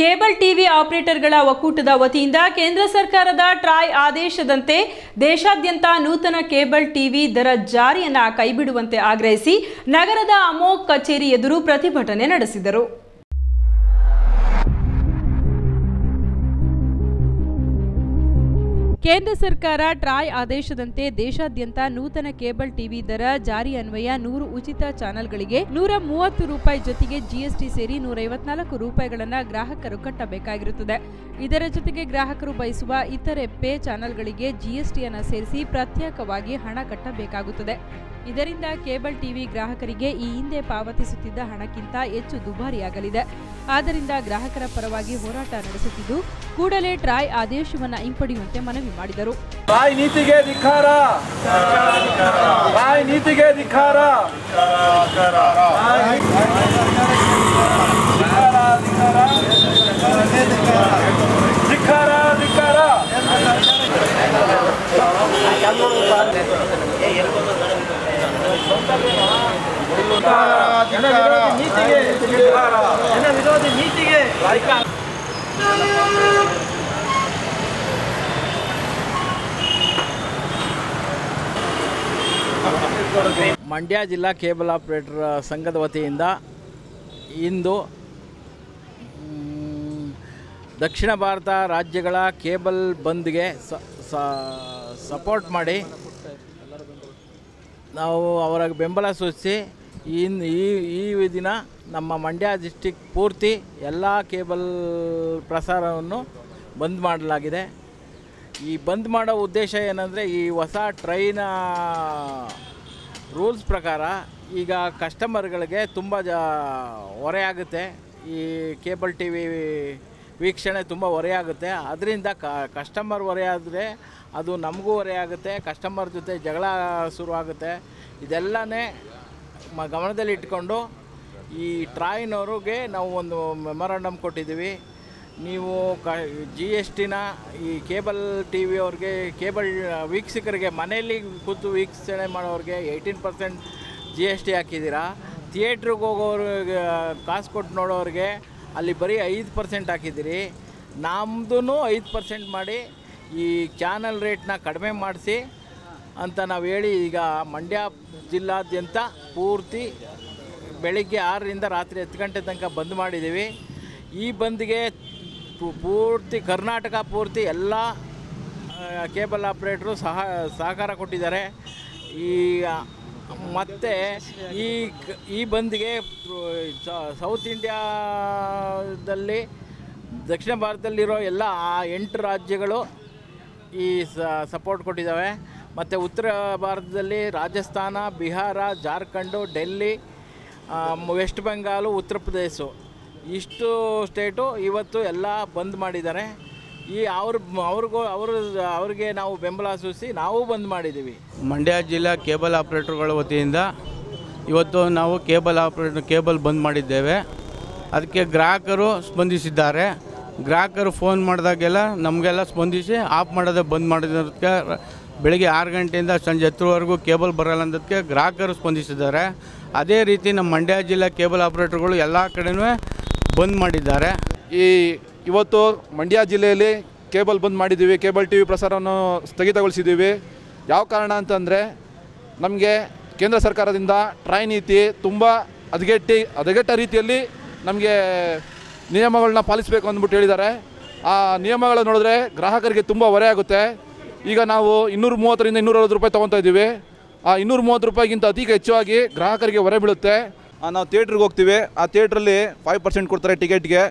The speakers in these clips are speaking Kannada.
ಕೇಬಲ್ ಟಿವಿ ಆಪರೇಟರ್ಗಳ ಒಕ್ಕೂಟದ ವತಿಯಿಂದ ಕೇಂದ್ರ ಸರ್ಕಾರದ ಟ್ರಾಯ್ ಆದೇಶದಂತೆ ದೇಶಾದ್ಯಂತ ನೂತನ ಕೇಬಲ್ ಟಿವಿ ದರ ಜಾರಿಯನ್ನ ಕೈಬಿಡುವಂತೆ ಆಗ್ರಹಿಸಿ ನಗರದ ಅಮೋಕ್ ಕಚೇರಿ ಎದುರು ಪ್ರತಿಭಟನೆ ನಡೆಸಿದರು. ಕೇಂದ್ರ ಸರ್ಕಾರ ಟ್ರಾಯ್ ಆದೇಶದಂತೆ ದೇಶಾದ್ಯಂತ ನೂತನ ಕೇಬಲ್ ಟಿವಿ ದರ ಜಾರಿ ಅನ್ವಯ ನೂರು ಉಚಿತ ಚಾನೆಲ್ಗಳಿಗೆ ನೂರ ಮೂವತ್ತು ರೂಪಾಯಿ ಜೊತೆಗೆ ಜಿಎಸ್ಟಿ ಸೇರಿ ನೂರ ಐವತ್ನಾಲ್ಕು ರೂಪಾಯಿಗಳನ್ನು ಗ್ರಾಹಕರು ಕಟ್ಟಬೇಕಾಗಿರುತ್ತದೆ. ಇದರ ಜೊತೆಗೆ ಗ್ರಾಹಕರು ಬಯಸುವ ಇತರೆ ಪೇ ಚಾನೆಲ್ಗಳಿಗೆ ಜಿಎಸ್ಟಿಯನ್ನು ಸೇರಿಸಿ ಪ್ರತ್ಯೇಕವಾಗಿ ಹಣ ಕಟ್ಟಬೇಕಾಗುತ್ತದೆ. ಇದರಿಂದ ಕೇಬಲ್ ಟಿವಿ ಗ್ರಾಹಕರಿಗೆ ಈ ಹಿಂದೆ ಪಾವತಿಸುತ್ತಿದ್ದ ಹಣಕ್ಕಿಂತ ಹೆಚ್ಚು ದುಬಾರಿಯಾಗಲಿದೆ. ಆದ್ದರಿಂದ ಗ್ರಾಹಕರ ಪರವಾಗಿ ಹೋರಾಟ ನಡೆಸುತ್ತಿದ್ದು, ಕೂಡಲೇ ಟ್ರಾಯ್ ಆದೇಶವನ್ನು ಹಿಂಪಡೆಯುವಂತೆ ಮನವಿ ಮಾಡಿದರು. ಟ್ರಾಯ್ ನೀತಿಗೆ ಧಿಕ್ಕಾರ. ಟ್ರಾಯ್ ನೀತಿಗೆ ಧಿಕ್ಕಾರ. ಧಿಕ್ಕಾರ ಧಿಕ್ಕಾರ ಜನ ವಿರೋಧಿ ನೀತಿಗೆ ಧಿಕ್ಕಾರ. ಜನ ವಿರೋಧಿ ನೀತಿಗೆ ಮಂಡ್ಯ ಜಿಲ್ಲಾ ಕೇಬಲ್ ಆಪರೇಟರ್ ಸಂಘದ ವತಿಯಿಂದ ಇಂದು ದಕ್ಷಿಣ ಭಾರತ ರಾಜ್ಯಗಳ ಕೇಬಲ್ ಬಂದ್ಗೆ ಸಪೋರ್ಟ್ ಮಾಡಿ ನಾವು ಅವರ ಬೆಂಬಲ ಸೂಚಿಸಿ ಇನ್ ಈ ಈ ದಿನ ನಮ್ಮ ಮಂಡ್ಯ ಡಿಸ್ಟಿಕ್ ಪೂರ್ತಿ ಎಲ್ಲ ಕೇಬಲ್ ಪ್ರಸಾರವನ್ನು ಬಂದ್ ಮಾಡಲಾಗಿದೆ. ಈ ಬಂದ್ ಮಾಡೋ ಉದ್ದೇಶ ಏನಂದರೆ ಈ ಹೊಸ ಟ್ರೈನ ರೂಲ್ಸ್ ಪ್ರಕಾರ ಈಗ ಕಸ್ಟಮರ್ಗಳಿಗೆ ತುಂಬ ಜ ಹೊರೆಯಾಗುತ್ತೆ ಈ ಕೇಬಲ್ ಟಿ ವಿ ವೀಕ್ಷಣೆ ತುಂಬ ಹೊರೆಯಾಗುತ್ತೆ ಅದರಿಂದ ಕಸ್ಟಮರ್ ಹೊರೆಯಾದರೆ ಅದು ನಮಗೂ ಹೊರೆಯಾಗುತ್ತೆ ಕಸ್ಟಮರ್ ಜೊತೆ ಜಗಳ ಶುರುವಾಗುತ್ತೆ ಇದೆಲ್ಲನೇ ಮ ಗಮನದಲ್ಲಿ ಇಟ್ಕೊಂಡು ಈ ಟ್ರಾಯ್ನವ್ರಿಗೆ ನಾವು ಒಂದು ಮೆಮೊರಾಂಡಮ್ ಕೊಟ್ಟಿದ್ದೀವಿ. ನೀವು ಕ ಜಿ ಎಸ್ ಟಿನ ಈ ಕೇಬಲ್ ಟಿ ವಿ ಅವ್ರಿಗೆ, ಕೇಬಲ್ ವೀಕ್ಷಕರಿಗೆ, ಮನೆಯಲ್ಲಿ ಕೂತು ವೀಕ್ಷಣೆ ಮಾಡೋರಿಗೆ eighteen percent G S T ಹಾಕಿದ್ದೀರಾ? ಥಿಯೇಟ್ರಿಗೆ ಹೋಗೋರಿಗೆ ಕಾಸು ಕೊಟ್ಟು ನೋಡೋರಿಗೆ ಅಲ್ಲಿ ಬರೀ ಐದು ಪರ್ಸೆಂಟ್ ಹಾಕಿದ್ದೀರಿ. ನಮ್ಮದೂ ಐದು ಪರ್ಸೆಂಟ್ ಮಾಡಿ ಈ ಚಾನಲ್ ರೇಟ್ನ ಕಡಿಮೆ ಮಾಡಿಸಿ ಅಂತ ನಾವು ಹೇಳಿ ಈಗ ಮಂಡ್ಯ ಜಿಲ್ಲಾದ್ಯಂತ ಪೂರ್ತಿ ಬೆಳಿಗ್ಗೆ ಆರರಿಂದ ರಾತ್ರಿ ಹತ್ತು ಗಂಟೆ ತನಕ ಬಂದ್ ಮಾಡಿದ್ದೀವಿ ಈ ಬಂದ್ಗೆ ಪೂರ್ತಿ ಕರ್ನಾಟಕ ಪೂರ್ತಿ ಎಲ್ಲ ಕೇಬಲ್ ಆಪ್ರೇಟ್ರು ಸಹ, ಸಹಕಾರ ಕೊಟ್ಟಿದ್ದಾರೆ. ಈ ಮತ್ತು ಈ ಈ ಬಂದ್ಗೆ ಸೌತ್ ಇಂಡಿಯಾದಲ್ಲಿ ದಕ್ಷಿಣ ಭಾರತದಲ್ಲಿರೋ ಎಲ್ಲ ಎಂಟು ರಾಜ್ಯಗಳು ಈ ಸಪೋರ್ಟ್ ಕೊಟ್ಟಿದ್ದಾವೆ. ಮತ್ತು ಉತ್ತರ ಭಾರತದಲ್ಲಿ ರಾಜಸ್ಥಾನ, ಬಿಹಾರ, ಜಾರ್ಖಂಡು, ಡೆಲ್ಲಿ ವೆಸ್ಟ್ ಬೆಂಗಾಲು, ಉತ್ತರ ಪ್ರದೇಶ. ಇಷ್ಟು ಸ್ಟೇಟು ಇವತ್ತು ಎಲ್ಲ ಬಂದ್ ಮಾಡಿದ್ದಾರೆ. ಈ ಅವ್ರ, ಅವ್ರಿಗೂ, ಅವರು, ಅವ್ರಿಗೆ ನಾವು ಬೆಂಬಲ ಸೂಚಿಸಿ ನಾವು ಬಂದ್ ಮಾಡಿದ್ದೀವಿ. ಮಂಡ್ಯ ಜಿಲ್ಲಾ ಕೇಬಲ್ ಆಪ್ರೇಟರ್ಗಳ ವತಿಯಿಂದ ಇವತ್ತು ನಾವು ಕೇಬಲ್ ಆಪ್ರೇಟರ್ ಕೇಬಲ್ ಬಂದ್ ಮಾಡಿದ್ದೇವೆ. ಅದಕ್ಕೆ ಗ್ರಾಹಕರು ಸ್ಪಂದಿಸಿದ್ದಾರೆ. ಗ್ರಾಹಕರು ಫೋನ್ ಮಾಡಿದಾಗೆಲ್ಲ ನಮಗೆಲ್ಲ ಸ್ಪಂದಿಸಿ ಆಫ್ ಮಾಡೋದೇ ಬಂದ್ ಮಾಡಿದ್ದಕ್ಕೆ ಬೆಳಿಗ್ಗೆ ಆರು ಗಂಟೆಯಿಂದ ಸಂಜೆ ಹತ್ತರವರೆಗೂ ಕೇಬಲ್ ಬರಲ್ಲ ಅನ್ನೋದಕ್ಕೆ ಗ್ರಾಹಕರು ಸ್ಪಂದಿಸಿದ್ದಾರೆ. ಅದೇ ರೀತಿ ನಮ್ಮ ಮಂಡ್ಯ ಜಿಲ್ಲಾ ಕೇಬಲ್ ಆಪ್ರೇಟರ್ಗಳು ಎಲ್ಲ ಕಡೆನೂ ಬಂದ್ ಮಾಡಿದ್ದಾರೆ. ಈ ಇವತ್ತು ಮಂಡ್ಯ ಜಿಲ್ಲೆಯಲ್ಲಿ ಕೇಬಲ್ ಬಂದ್ ಮಾಡಿದ್ದೀವಿ, ಕೇಬಲ್ ಟಿ ವಿ ಪ್ರಸಾರವನ್ನು ಸ್ಥಗಿತಗೊಳಿಸಿದ್ದೀವಿ. ಯಾವ ಕಾರಣ ಅಂತಂದರೆ ನಮಗೆ ಕೇಂದ್ರ ಸರ್ಕಾರದಿಂದ ಟ್ರಾಯ್ ನೀತಿ ತುಂಬ ಹದಗೆಟ್ಟಿ, ಹದಗೆಟ್ಟ ರೀತಿಯಲ್ಲಿ ನಮಗೆ ನಿಯಮಗಳನ್ನ ಪಾಲಿಸಬೇಕು ಅಂದ್ಬಿಟ್ಟು ಹೇಳಿದ್ದಾರೆ. ಆ ನಿಯಮಗಳನ್ನು ನೋಡಿದ್ರೆ ಗ್ರಾಹಕರಿಗೆ ತುಂಬ ಹೊರೆ ಆಗುತ್ತೆ. ಈಗ ನಾವು ಇನ್ನೂರ ಮೂವತ್ತರಿಂದ ಇನ್ನೂರ ಅರವತ್ತು ರೂಪಾಯಿ ತೊಗೊತಾ ಇದ್ದೀವಿ. ಆ ಇನ್ನೂರ ಮೂವತ್ತು ರೂಪಾಯಿಗಿಂತ ಅತಿ ಹೆಚ್ಚಾಗಿ ಗ್ರಾಹಕರಿಗೆ ಹೊರೆ ಬೀಳುತ್ತೆ. ನಾವು ಥಿಯೇಟ್ರಿಗೆ ಹೋಗ್ತೀವಿ. ಆ ಥಿಯೇಟ್ರಲ್ಲಿ ಫೈವ್ ಪರ್ಸೆಂಟ್ ಕೊಡ್ತಾರೆ ಟಿಕೆಟ್ಗೆ.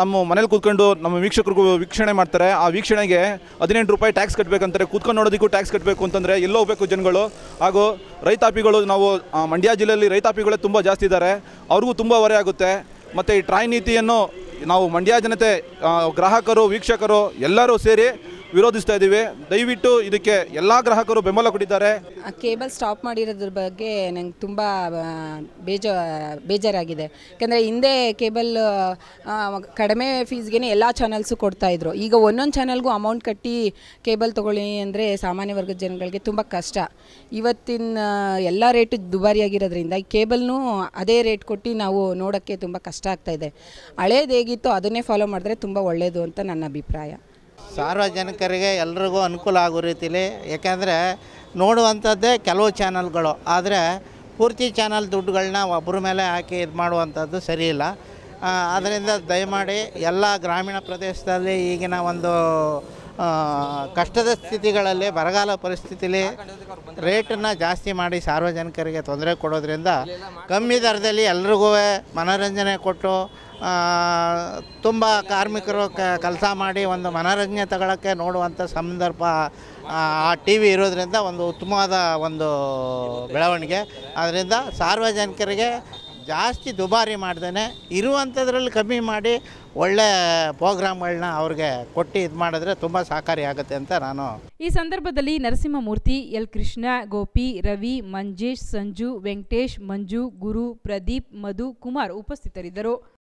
ನಮ್ಮ ಮನೇಲಿ ಕೂತ್ಕೊಂಡು ನಮ್ಮ ವೀಕ್ಷಕರಿಗೂ ವೀಕ್ಷಣೆ ಮಾಡ್ತಾರೆ. ಆ ವೀಕ್ಷಣೆಗೆ ಹದಿನೆಂಟು ರೂಪಾಯಿ ಟ್ಯಾಕ್ಸ್ ಕಟ್ಟಬೇಕಂತಾರೆ ಕೂತ್ಕೊಂಡು ನೋಡೋದಕ್ಕೂ ಟ್ಯಾಕ್ಸ್ ಕಟ್ಟಬೇಕು ಅಂತಂದರೆ ಎಲ್ಲೋ ಹೋಗಬೇಕು ಜನಗಳು. ಹಾಗೂ ರೈತಾಪಿಗಳು ನಾವು ಮಂಡ್ಯ ಜಿಲ್ಲೆಯಲ್ಲಿ ರೈತಾಪಿಗಳೇ ತುಂಬ ಜಾಸ್ತಿ ಇದ್ದಾರೆ. ಅವ್ರಿಗೂ ತುಂಬ ಹೊರೆ ಆಗುತ್ತೆ. ಮತ್ತು ಈ ಟ್ರಾಯ್ ನೀತಿಯನ್ನು ನಾವು ಮಂಡ್ಯ ಜನತೆ ಗ್ರಾಹಕರು, ವೀಕ್ಷಕರು ಎಲ್ಲರೂ ಸೇರಿ ವಿರೋಧಿಸ್ತಾ ಇದ್ದೀವಿ. ದಯವಿಟ್ಟು ಇದಕ್ಕೆ ಎಲ್ಲ ಗ್ರಾಹಕರು ಬೆಂಬಲ ಕೊಟ್ಟಿದ್ದಾರೆ. ಆ ಕೇಬಲ್ ಸ್ಟಾಪ್ ಮಾಡಿರೋದ್ರ ಬಗ್ಗೆ ನಂಗೆ ತುಂಬ ಬೇಜ, ಬೇಜಾರಾಗಿದೆ. ಯಾಕಂದರೆ ಹಿಂದೆ ಕೇಬಲ್ ಕಡಿಮೆ ಫೀಸ್ಗೆ ಎಲ್ಲ ಚಾನಲ್ಸು ಕೊಡ್ತಾಯಿದ್ರು ಈಗ ಒಂದೊಂದು ಚಾನಲ್ಗೂ ಅಮೌಂಟ್ ಕಟ್ಟಿ ಕೇಬಲ್ ತೊಗೊಳ್ಳಿ ಅಂದರೆ ಸಾಮಾನ್ಯ ವರ್ಗದ ಜನಗಳಿಗೆ ತುಂಬ ಕಷ್ಟ. ಇವತ್ತಿನ ಎಲ್ಲ ರೇಟು ದುಬಾರಿಯಾಗಿರೋದ್ರಿಂದ ಈ ಕೇಬಲ್ನೂ ಅದೇ ರೇಟ್ ಕೊಟ್ಟು ನಾವು ನೋಡೋಕ್ಕೆ ತುಂಬ ಕಷ್ಟ ಆಗ್ತಾಯಿದೆ ಹಳೇದು ಹೇಗಿತ್ತು ಅದನ್ನೇ ಫಾಲೋ ಮಾಡಿದ್ರೆ ತುಂಬ ಒಳ್ಳೆಯದು ಅಂತ ನನ್ನ ಅಭಿಪ್ರಾಯ. ಸಾರ್ವಜನಿಕರಿಗೆ ಎಲ್ರಿಗೂ ಅನುಕೂಲ ಆಗೋ ರೀತಿಲಿ. ಯಾಕೆಂದರೆ ನೋಡುವಂಥದ್ದೇ ಕೆಲವು ಚಾನಲ್ಗಳು. ಆದರೆ ಪೂರ್ತಿ ಚಾನಲ್ ದುಡ್ಡುಗಳನ್ನ ಒಬ್ಬರ ಮೇಲೆ ಹಾಕಿ ಇದು ಮಾಡುವಂಥದ್ದು ಸರಿಯಿಲ್ಲ ಅದರಿಂದ ದಯಮಾಡಿ ಎಲ್ಲ ಗ್ರಾಮೀಣ ಪ್ರದೇಶದಲ್ಲಿ ಈಗಿನ ಒಂದು ಕಷ್ಟದ ಸ್ಥಿತಿಗಳಲ್ಲಿ, ಬರಗಾಲ ಪರಿಸ್ಥಿತಿಲಿ ರೇಟನ್ನು ಜಾಸ್ತಿ ಮಾಡಿ ಸಾರ್ವಜನಿಕರಿಗೆ ತೊಂದರೆ ಕೊಡೋದ್ರಿಂದ ಕಮ್ಮಿ ದರದಲ್ಲಿ ಎಲ್ರಿಗೂ ಮನೋರಂಜನೆ ಕೊಟ್ಟು ತುಂಬ ಕಾರ್ಮಿಕರು ಕೆಲಸ ಮಾಡಿ ಒಂದು ಮನೋರಂಜನೆ ತಗೊಳ್ಳೋಕ್ಕೆ ನೋಡುವಂಥ ಸಂದರ್ಭ, ಆ ಟಿ ವಿ ಇರೋದ್ರಿಂದ ಒಂದು ಉತ್ತಮವಾದ ಒಂದು ಬೆಳವಣಿಗೆ. ಅದರಿಂದ ಸಾರ್ವಜನಿಕರಿಗೆ ಜಾಸ್ತಿ ದುಬಾರಿ ಮಾಡ್ದೇ ಇರುವಂಥದ್ರಲ್ಲಿ ಕಮ್ಮಿ ಮಾಡಿ ಒಳ್ಳೆ ಪ್ರೋಗ್ರಾಮ್ಗಳನ್ನ ಅವ್ರಿಗೆ ಕೊಟ್ಟು ಇದು ಮಾಡಿದ್ರೆ ತುಂಬ ಸಹಕಾರಿಯಾಗುತ್ತೆ ಅಂತ ನಾನು ಈ ಸಂದರ್ಭದಲ್ಲಿ ನರಸಿಂಹಮೂರ್ತಿ, ಎಲ್ ಕೃಷ್ಣ, ಗೋಪಿ, ರವಿ, ಮಂಜೇಶ್, ಸಂಜು, ವೆಂಕಟೇಶ್, ಮಂಜು, ಗುರು, ಪ್ರದೀಪ್, ಮಧು, ಕುಮಾರ್ ಉಪಸ್ಥಿತರಿದ್ದರು.